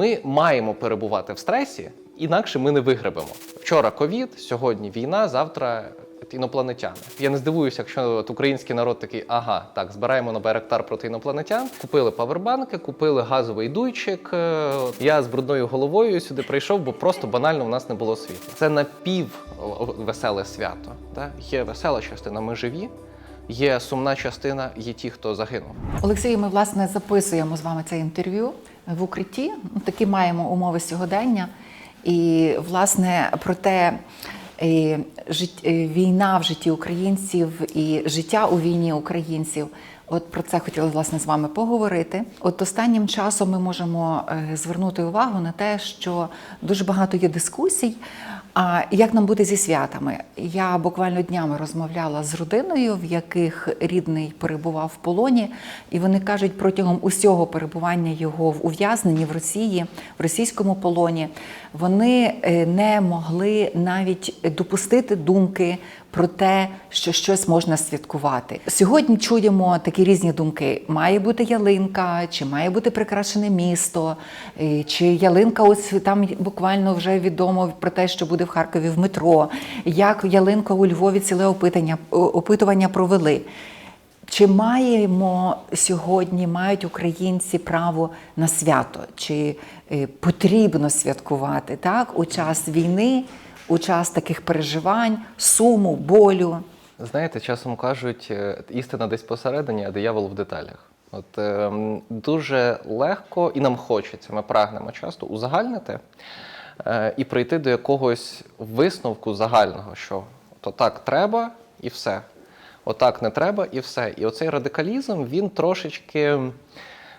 Ми маємо перебувати в стресі, інакше ми не вигребемо. Вчора ковід, сьогодні війна, завтра інопланетяни. Я не здивуюся, якщо от український народ такий, ага, так, збираємо на Байрактар проти інопланетян. Купили павербанки, купили газовий дуйчик. Е, Я з брудною головою сюди прийшов, бо просто банально в нас не було світла. Це напів веселе свято. Так? Є весела частина, ми живі. Є сумна частина, є ті, хто загинув. Олексій, ми власне записуємо з вами це інтерв'ю в укритті. Ну, Такі маємо умови сьогодення. І власне про те, війна в житті українців і життя у війні українців. От про це хотіла власне з вами поговорити. От останнім часом ми можемо е, звернути увагу на те, що дуже багато є дискусій. А як нам бути зі святами? Я буквально днями розмовляла з родиною, в яких рідний перебував в полоні, і вони кажуть, протягом усього перебування його в ув'язненні в Росії, в російському полоні, вони е, не могли навіть допустити думки про те, що щось можна святкувати. Сьогодні чуємо такі різні думки: має бути ялинка, чи має бути прикрашене місто, чи ялинка, ось там буквально вже відомо про те, що буде в Харкові в метро, як ялинка у Львові ціле опитання, опитування провели. Чи маємо сьогодні, мають українці право на свято? Чи е, потрібно святкувати так у час війни, у час таких переживань, суму, болю? Знаєте, часом кажуть, е, істина десь посередині, а диявол в деталях. От е, дуже легко і нам хочеться, ми прагнемо часто узагальнити е, і прийти до якогось висновку загального, що то так треба і все. Отак не треба і все. І оцей радикалізм він трошечки.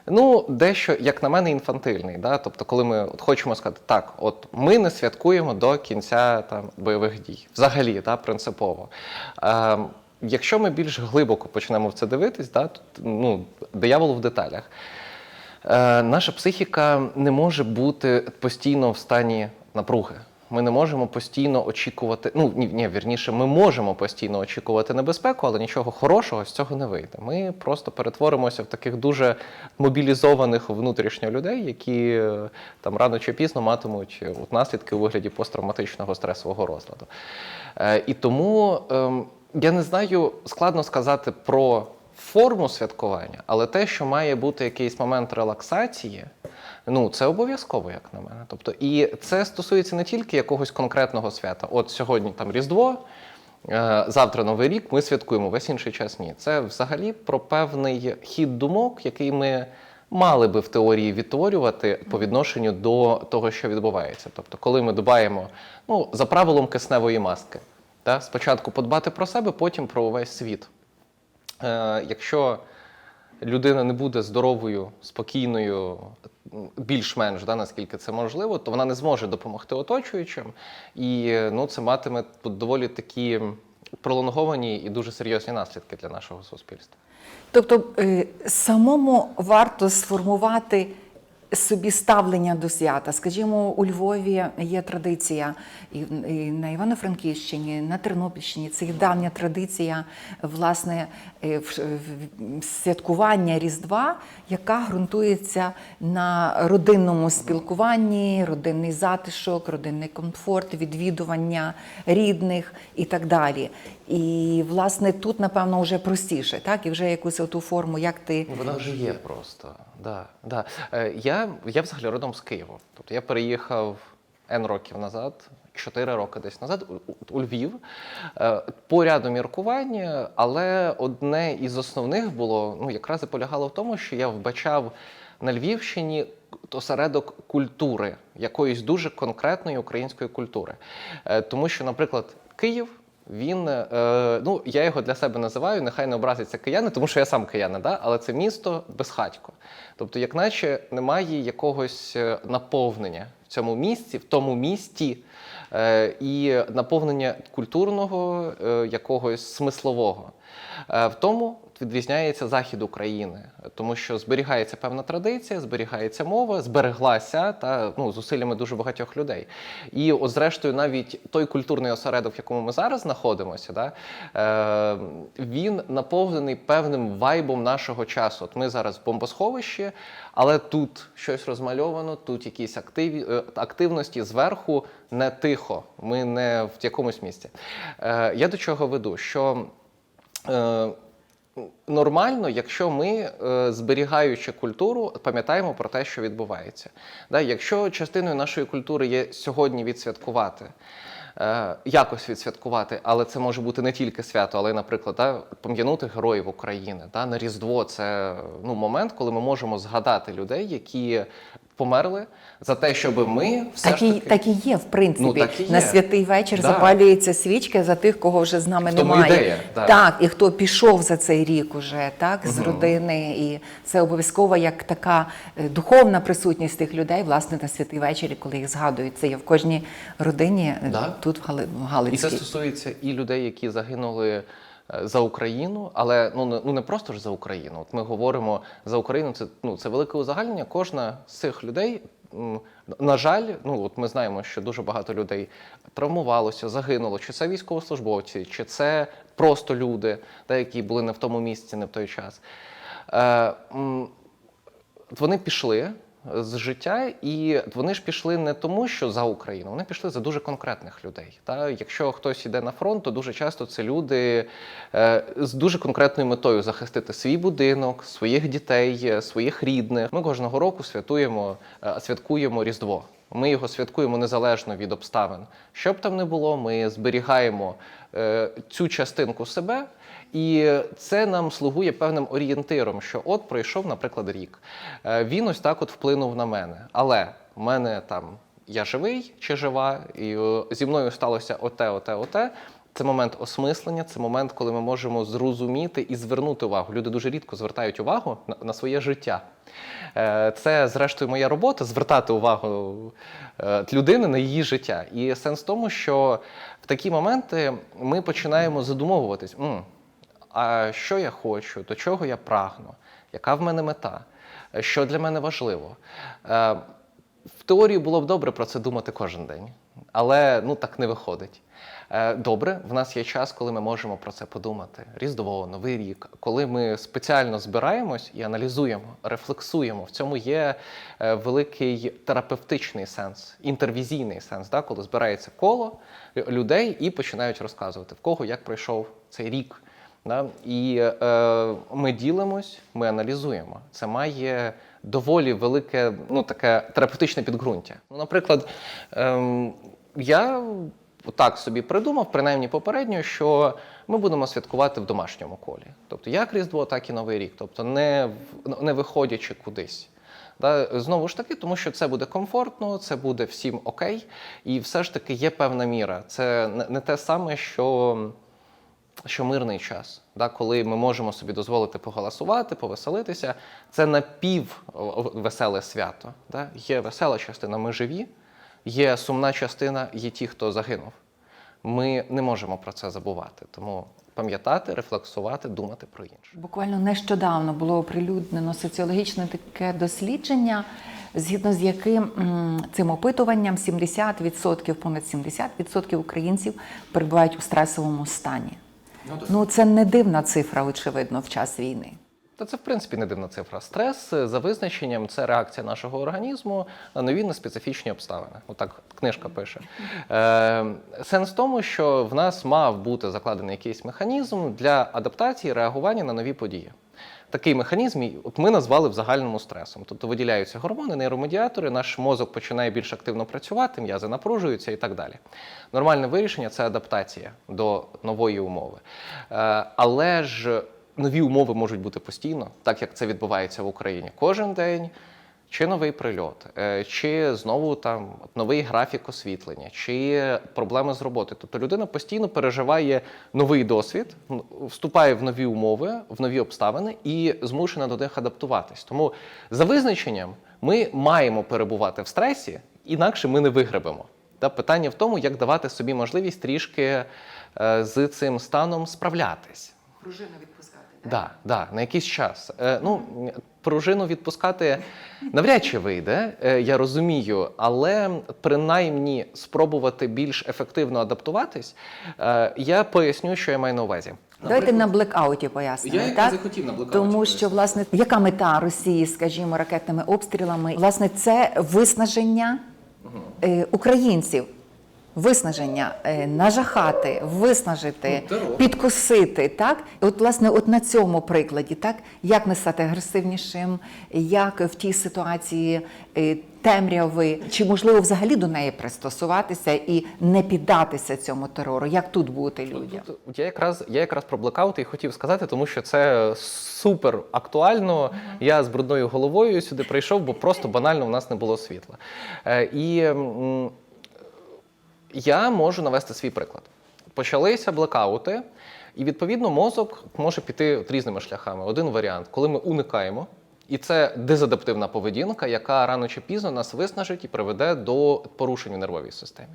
Ну, дещо, як на мене, інфантильний. Да? Тобто, коли ми от хочемо сказати, так, от ми не святкуємо до кінця там, бойових дій, взагалі, да, принципово. Е, якщо ми більш глибоко почнемо в це дивитись, да, то, ну, диявол в деталях. Е, наша психіка не може бути постійно в стані напруги. Ми не можемо постійно очікувати. Ну ні, ні, вірніше, ми можемо постійно очікувати небезпеку, але нічого хорошого з цього не вийде. Ми просто перетворимося в таких дуже мобілізованих внутрішньо людей, які е, там рано чи пізно матимуть е, от, наслідки у вигляді посттравматичного стресового розладу. Е, і тому ем, я не знаю, складно сказати про форму святкування, але те, що має бути якийсь момент релаксації, ну це обов'язково, як на мене. Тобто, і це стосується не тільки якогось конкретного свята. От сьогодні там Різдво. е, Завтра Новий рік ми святкуємо, весь інший час ні. Це взагалі про певний хід думок, який ми мали би в теорії відтворювати по відношенню до того, що відбувається. Тобто, коли ми дбаємо ну, за правилом кисневої маски, та, спочатку подбати про себе, потім про увесь світ. Е, якщо людина не буде здоровою, спокійною, більш-менш, да, наскільки це можливо, то вона не зможе допомогти оточуючим, і ну, це матиме доволі такі пролонговані і дуже серйозні наслідки для нашого суспільства. Тобто е, самому варто сформувати собі ставлення до свята. Скажімо, у Львові є традиція і, на Івано-Франківщині, на Тернопільщині. Це є давня традиція власне е, святкування Різдва, яка ґрунтується на родинному спілкуванні, родинний затишок, родинний комфорт, відвідування рідних і так далі. І власне тут, напевно, вже простіше, так? І вже якусь оту форму, як ти Вона вже є просто. Да, да. Е, Я, я взагалі родом з Києва. Тобто я переїхав N років назад, 4 роки десь назад, у, у- Львів е, по ряду міркувань, але одне із основних було ну, якраз і полягало в тому, що я вбачав на Львівщині осередок культури, якоїсь дуже конкретної української культури. Е, Тому що, наприклад, Київ. Він, е, ну я його для себе називаю, нехай не образиться кияни, тому що я сам киянин, да? але це місто безхатько. Тобто, як наче немає якогось е, наповнення в цьому місці, в тому місті, е, і наповнення культурного, якогось смислового. В тому, відрізняється захід України, тому що зберігається певна традиція, зберігається мова, збереглася та ну, зусиллями дуже багатьох людей. І, от, зрештою, навіть той культурний осередок, в якому ми зараз знаходимося, да, е, він наповнений певним вайбом нашого часу. От ми зараз в бомбосховищі, але тут щось розмальовано, тут якісь активі, е, активності зверху не тихо. Ми не в якомусь місці. Е, я до чого веду? Що е, нормально, якщо ми, е, зберігаючи культуру, пам'ятаємо про те, що відбувається. Якщо частиною нашої культури є сьогодні відсвяткувати. е, Якось відсвяткувати, але це може бути не тільки свято, але, наприклад, пом'янути героїв України. На Різдво це ну, момент, коли ми можемо згадати людей, які померли за те, щоб ми все Так ж таки так і є, в принципі. Ну, так і На святий вечір Да. запалюється свічка за тих, кого вже з нами тому немає. ідея, да. Так, і хто пішов за цей рік уже, так, з родини. І це обов'язково як така е, духовна присутність тих людей, власне, на святий вечір, коли їх згадують. Це є в кожній родині е, Да. тут в, Гали... в І це стосується і людей, які загинули за Україну, але ну не, ну не просто ж за Україну. От ми говоримо за Україну, це ну це велике узагальнення. Кожна з цих людей, на жаль, ну от ми знаємо, що дуже багато людей травмувалося, загинуло. Чи це військовослужбовці, чи це просто люди, та, які були не в тому місці, не в той час. Е, вони пішли з життя, і вони ж пішли не тому, що за Україну, вони пішли за дуже конкретних людей. Та якщо хтось іде на фронт, то дуже часто це люди е, з дуже конкретною метою захистити свій будинок, своїх дітей, е, своїх рідних. Ми кожного року святуємо, е, святкуємо Різдво. Ми його святкуємо незалежно від обставин. Що б там не було, ми зберігаємо цю частинку себе, і це нам слугує певним орієнтиром, що от пройшов, наприклад, рік. Е, Він ось так от вплинув на мене. Але в мене там я живий чи жива, і е, зі мною сталося оте, оте, оте. Це момент осмислення, це момент, коли ми можемо зрозуміти і звернути увагу. Люди дуже рідко звертають увагу на, на своє життя. Е, Це, зрештою, моя робота звертати увагу людини на її життя. І сенс в тому, що в такі моменти ми починаємо задумовуватись. «М, а що я хочу, до чого я прагну, яка в мене мета, що для мене важливо. Е, В теорії було б добре про це думати кожен день, але ну так не виходить. Е, Добре, в нас є час, коли ми можемо про це подумати. Різдво, Новий рік, коли ми спеціально збираємось і аналізуємо, рефлексуємо. В цьому є е, великий терапевтичний сенс, інтервізійний сенс, да? коли збирається коло людей і починають розказувати, в кого як пройшов цей рік. Да? І е, ми ділимось, ми аналізуємо. Це має доволі велике, ну таке терапевтичне підґрунтя. Ну, наприклад, ем, я так собі придумав, принаймні попередньо, що ми будемо святкувати в домашньому колі. Тобто як Різдво, так і Новий рік. Тобто не, не виходячи кудись. Да, знову ж таки, тому що це буде комфортно, це буде всім окей, і все ж таки є певна міра. Це не те саме, що що мирний час, да, коли ми можемо собі дозволити поголосувати, повеселитися, це напів о, о, веселе свято. Да? Є весела частина, ми живі, є сумна частина, є ті, хто загинув. Ми не можемо про це забувати. Тому пам'ятати, рефлексувати, думати про інше. Буквально нещодавно було оприлюднено соціологічне таке дослідження, згідно з яким цим опитуванням 70%, понад 70% українців перебувають у стресовому стані. Ну це не дивна цифра, очевидно, в час війни. Та це в принципі не дивна цифра. Стрес е, за визначенням це реакція нашого організму на нові неспецифічні обставини. Отак книжка пише. Е, сенс в тому, що в нас мав бути закладений якийсь механізм для адаптації, реагування на нові події. Такий механізм от ми назвали в загальному стресом. Тобто виділяються гормони, нейромедіатори, наш мозок починає більш активно працювати, м'язи напружуються і так далі. Нормальне вирішення це адаптація до нової умови. Е, але ж нові умови можуть бути постійно, так як це відбувається в Україні кожен день. Чи новий прильот, е, чи знову там новий графік освітлення, чи проблеми з роботи. Тобто людина постійно переживає новий досвід, вступає в нові умови, в нові обставини і змушена до них адаптуватись. Тому за визначенням ми маємо перебувати в стресі, інакше ми не вигребемо. Та питання в тому, як давати собі можливість трішки е, з цим станом справлятись. Пружину відпускати. Да, да, на якийсь час. Е, ну, пружину відпускати навряд чи вийде, е, я розумію, але принаймні спробувати більш ефективно адаптуватись, е, я поясню, що я маю на увазі. Давайте на блекауті пояснимо. Я так? і хотів на блекауті Тому що, власне, яка мета Росії, скажімо, ракетними обстрілами, власне, це виснаження е, українців. Виснаження, е, нажахати, виснажити, Ну, терор. підкосити. Так, от власне, от на цьому прикладі, так як не стати агресивнішим, як в тій ситуації е, темряви, чи можливо взагалі до неї пристосуватися і не піддатися цьому терору? Як тут бути людям? Тут я якраз я якраз про блекаути і хотів сказати, тому що це супер актуально. Я з брудною головою сюди прийшов, бо просто банально в нас не було світла. Е, і я можу навести свій приклад. Почалися блекаути, і відповідно мозок може піти різними шляхами. Один варіант, коли ми уникаємо. І це дезадаптивна поведінка, яка рано чи пізно нас виснажить і приведе до порушень у нервовій системі.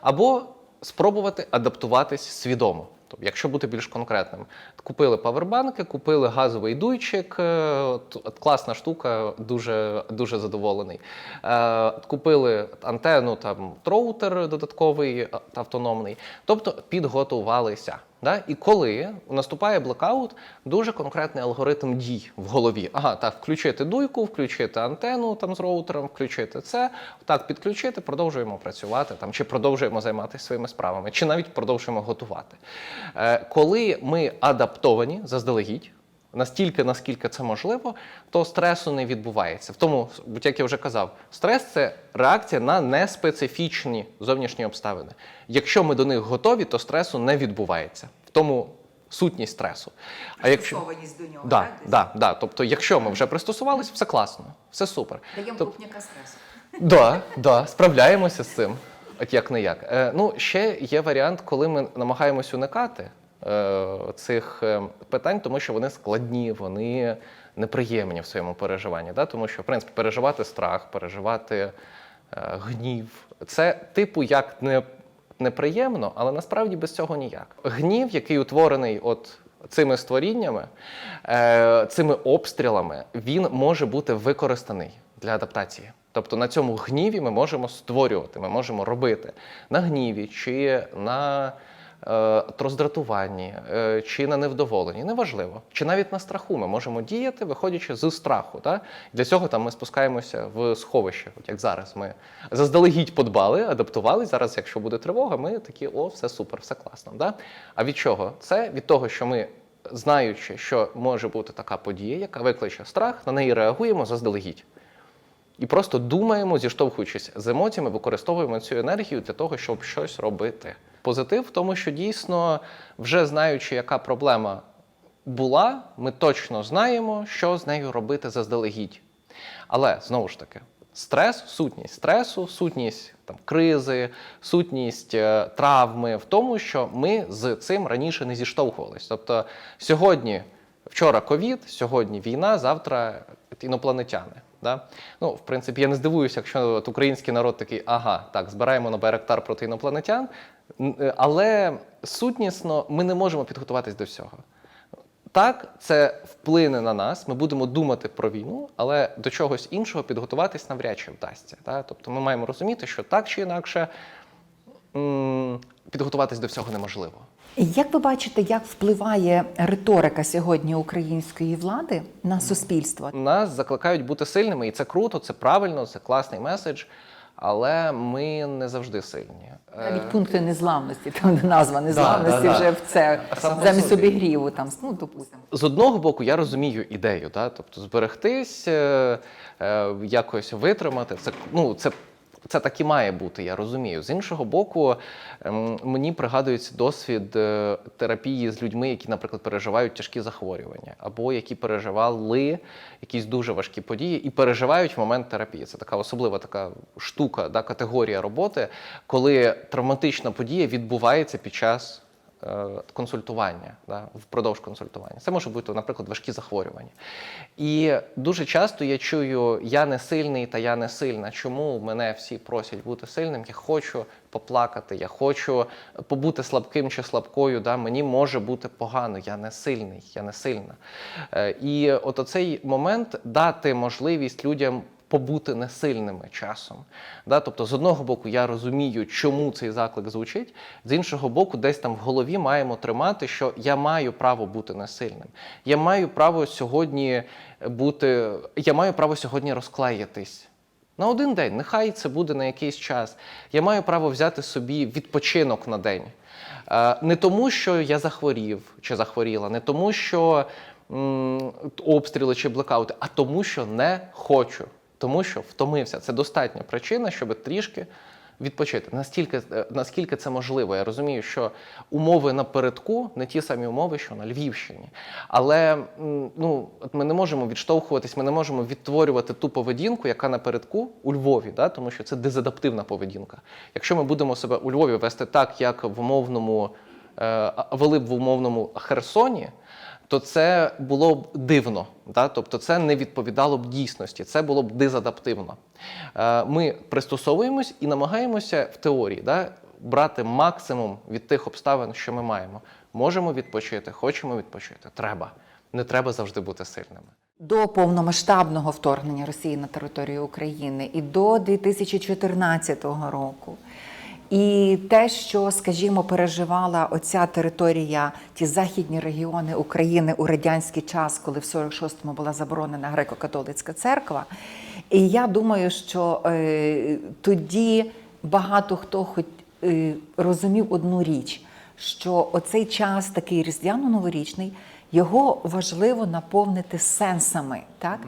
Або спробувати адаптуватись свідомо. Тобто, якщо бути більш конкретним, купили павербанки, купили газовий дуйчик, е, от- класна штука, дуже, дуже задоволений. Е, Купили антенну, там троутер додатковий та автономний, тобто підготувалися. Да? І коли наступає блокаут, дуже конкретний алгоритм дій в голові. Ага, так, включити дуйку, включити антенну там з роутером, включити це, так, підключити, продовжуємо працювати там, чи продовжуємо займатися своїми справами, чи навіть продовжуємо готувати. Е, коли ми адаптовані заздалегідь, настільки, наскільки це можливо, то стресу не відбувається. В тому, як я вже казав, стрес це реакція на неспецифічні зовнішні обставини. Якщо ми до них готові, то стресу не відбувається. В тому сутність стресу. А якщо до нього, да, так, да, да. тобто, якщо ми вже пристосувалися, все класно, все супер. Даємо Тоб- крупняка стресу. Да, да, справляємося з цим. От як не як. Е, ну, ще є варіант, коли ми намагаємось уникати цих е, питань, тому що вони складні, вони неприємні в своєму переживанні. Да? Тому що, в принципі, переживати страх, переживати е, гнів це типу як не, неприємно, але насправді без цього ніяк. Гнів, який утворений от цими створіннями, е, цими обстрілами, він може бути використаний для адаптації. Тобто на цьому гніві ми можемо створювати, ми можемо робити на гніві чи на е, роздратуванні, е, чи на невдоволенні, неважливо. Чи навіть на страху ми можемо діяти, виходячи з страху. Та? Для цього там ми спускаємося в сховище, от як зараз. Ми заздалегідь подбали, адаптували. Зараз, якщо буде тривога, ми такі, о, все супер, все класно. Да? А від чого? Це від того, що ми. Знаючи, що може бути така подія, яка викличе страх, на неї реагуємо заздалегідь. І просто думаємо, зіштовхуючись з емоціями, використовуємо цю енергію для того, щоб щось робити. Позитив в тому, що дійсно, вже знаючи, яка проблема була, ми точно знаємо, що з нею робити заздалегідь. Але знову ж таки, стрес, сутність стресу, сутність там, кризи, сутність е, травми в тому, що ми з цим раніше не зіштовхувалися. Тобто сьогодні, вчора ковід, сьогодні війна, завтра інопланетяни. Да? Ну, в принципі, я не здивуюся, якщо от український народ такий, ага, так, збираємо на Байрактар проти інопланетян. Е, Але сутнісно ми не можемо підготуватись до всього. Так, це вплине на нас. Ми будемо думати про війну, але до чогось іншого підготуватись навряд чи вдасться. Та? Тобто ми маємо розуміти, що так чи інакше підготуватись до всього неможливо. Як ви бачите, як впливає риторика сьогодні української влади на суспільство? Нас закликають бути сильними, і це круто, це правильно, це класний меседж, але ми не завжди сильні. Е, Навіть пункти незламності, там назва незламності да, да. вже в це Сам замість собі. обігріву, там ну допустимо. З одного боку, я розумію ідею, да? тобто зберегтись, е, е, якось витримати. Це, ну, це, це так і має бути, я розумію. З іншого боку, ем, мені пригадується досвід е, терапії з людьми, які, наприклад, переживають тяжкі захворювання, або які переживали якісь дуже важкі події і переживають момент терапії. Це така особлива така штука, да, категорія роботи, коли травматична подія відбувається під час консультування, да, впродовж консультування. Це може бути, наприклад, важкі захворювання. І дуже часто я чую: я не сильний та я не сильна. Чому мене всі просять бути сильним? Я хочу поплакати, я хочу побути слабким чи слабкою. Да? Мені може бути погано, я не сильний, я не сильна. Е, І от оцей момент дати можливість людям побути несильними часом. Да? Тобто, з одного боку, я розумію, чому цей заклик звучить, з іншого боку, десь там в голові маємо тримати, що я маю право бути несильним. Я маю право сьогодні бути, я маю право сьогодні розклеїтись. На один день, нехай це буде на якийсь час. Я маю право взяти собі відпочинок на день. Е, Не тому, що я захворів чи захворіла, не тому, що обстріли чи блекаути, а тому, що не хочу, тому що втомився. Це достатня причина, щоб трішки відпочити. Настільки, е, наскільки це можливо. Я розумію, що умови напередку не ті самі умови, що на Львівщині. Але ну, от ми не можемо відштовхуватись, ми не можемо відтворювати ту поведінку, яка напередку у Львові, да? тому що це дезадаптивна поведінка. Якщо ми будемо себе у Львові вести так, як в умовному е, вели б в умовному Херсоні. То це було б дивно, да? тобто це не відповідало б дійсності, це було б дезадаптивно. Е, Ми пристосовуємось і намагаємося в теорії да, брати максимум від тих обставин, що ми маємо. Можемо відпочити, хочемо відпочити. Треба. Не треба завжди бути сильними. До повномасштабного вторгнення Росії на територію України і до 2014 року. І те, що, скажімо, переживала оця територія, ті західні регіони України у радянський час, коли в 46-му була заборонена греко-католицька церква. І я думаю, що е, тоді багато хто хоч е, розумів одну річ, що оцей час такий різдвяно-новорічний, його важливо наповнити сенсами. Так?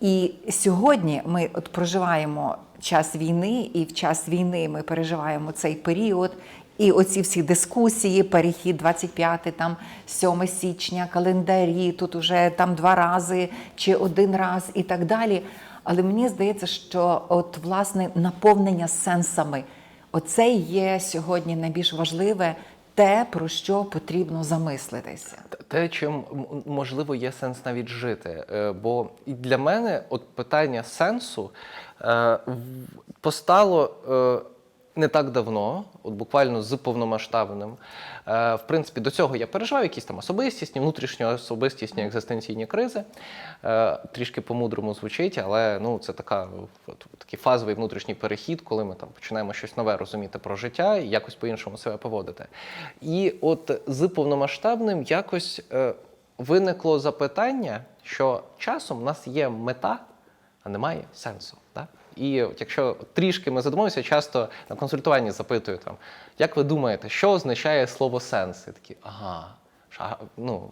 І сьогодні ми от проживаємо час війни, і в час війни ми переживаємо цей період. І оці всі дискусії, перехід 25, там 7 січня, календарі, тут уже там два рази чи один раз і так далі. Але мені здається, що от власне наповнення сенсами, оце є сьогодні найбільш важливе, те, про що потрібно замислитися. Те, чим можливо є сенс навіть жити. Е, Бо для мене от питання сенсу е, постало е, не так давно, от буквально з повномасштабним. Е, В принципі, до цього я переживав якісь там особистісні, внутрішньо особистісні екзистенційні кризи. Е, Трішки по-мудрому звучить, але ну, це така, от, такий фазовий внутрішній перехід, коли ми там починаємо щось нове розуміти про життя і якось по-іншому себе поводити. І от з повномасштабним якось е, виникло запитання, що часом в нас є мета, а немає сенсу. Да? І якщо трішки ми задумуємося, часто на консультуванні запитую там, як ви думаєте, що означає слово сенс? І такі, ага, ну,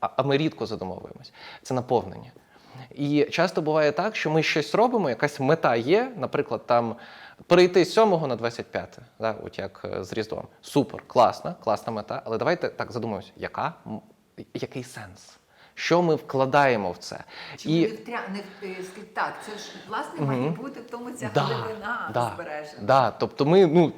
а, ми рідко задумовуємось. Це наповнення. І часто буває так, що ми щось робимо, якась мета є, наприклад, там перейти з 7 на 25, да, от як е, з Різдвом. Супер, класна, класна мета. Але давайте так задумаємося, яка, який сенс? Що ми вкладаємо в це? не втря не так, це ж власне має бути в тому ця да, Да, тобто ми ну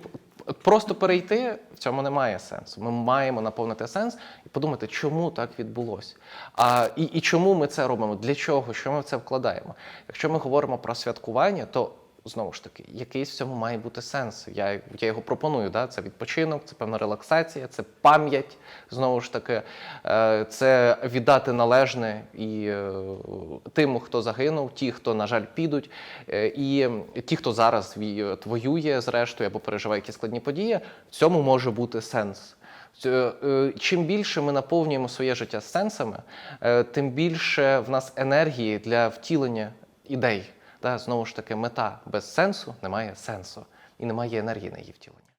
просто перейти в цьому немає сенсу. Ми маємо наповнити сенс і подумати, чому так відбулося. А і, і чому ми це робимо? Для чого? Що ми в це вкладаємо? Якщо ми говоримо про святкування, то знову ж таки, якийсь в цьому має бути сенс. Я, я його пропоную. Да? Це відпочинок, це певна релаксація, це пам'ять. Знову ж таки, е, це віддати належне і е, тим, хто загинув, ті, хто, на жаль, підуть, е, і ті, хто зараз воює зрештою або переживає якісь складні події, в цьому може бути сенс. Чим більше ми наповнюємо своє життя сенсами, тим більше в нас енергії для втілення ідей. Та, знову ж таки, мета без сенсу немає сенсу і немає енергії на її втілення.